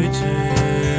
Gündüz gece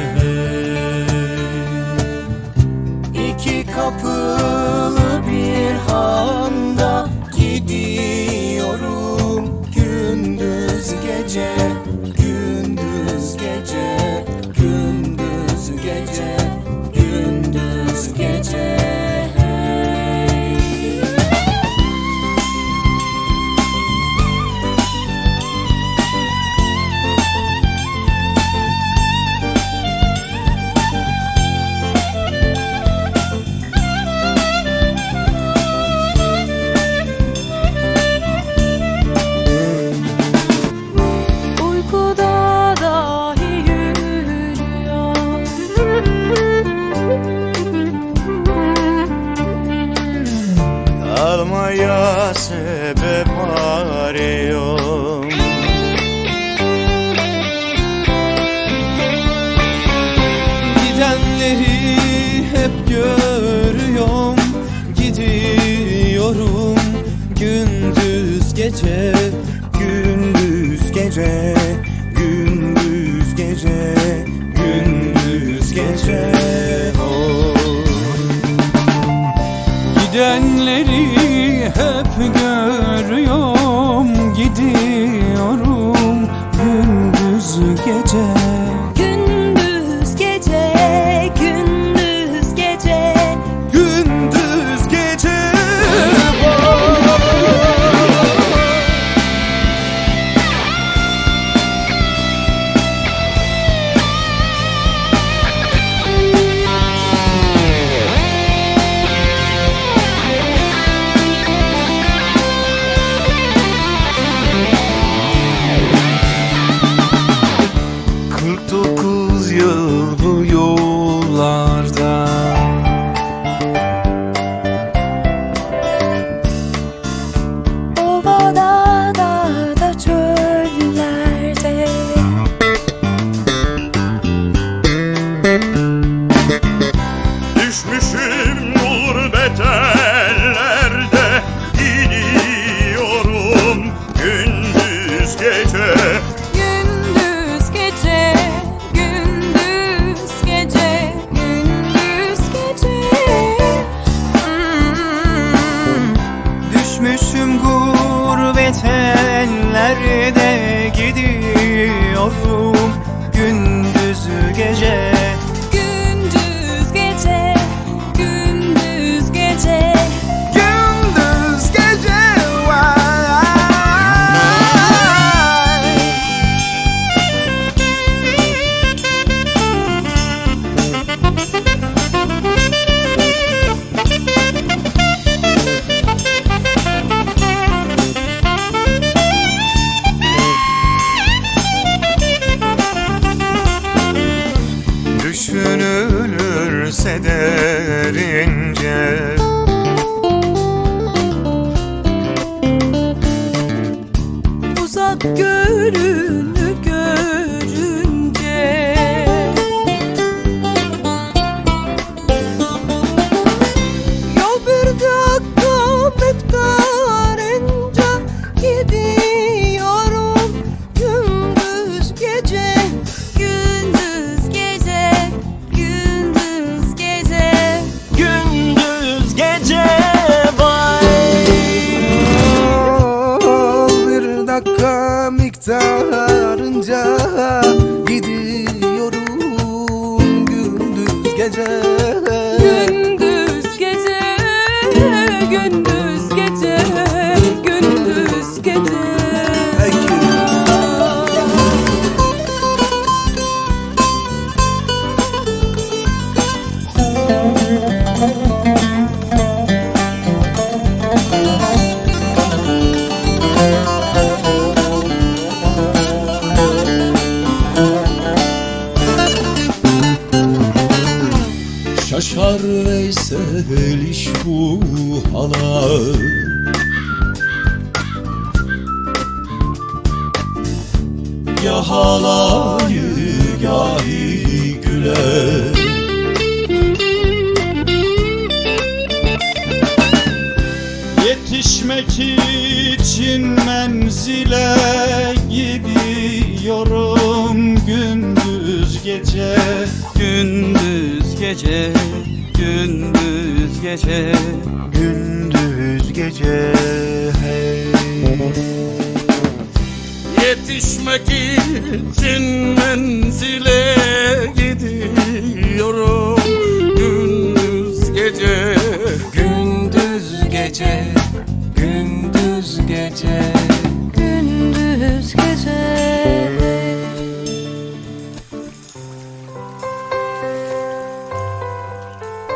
Kalmaya sebep arıyorum. Gidenleri hep görüyorum Gidiyorum. Gündüz gece Gündüz gece hep görüyorum Gidiyorum gündüz gece Good miktarınca Gidiyorum gündüz gece Şaşar Veysel iş bu hala Ya halayı gahi güler Yetişmek için menzile gece Gündüz gece hey Yetişmek için menzile gidiyorum Gündüz gece Gündüz gece Gündüz gece Gündüz gece.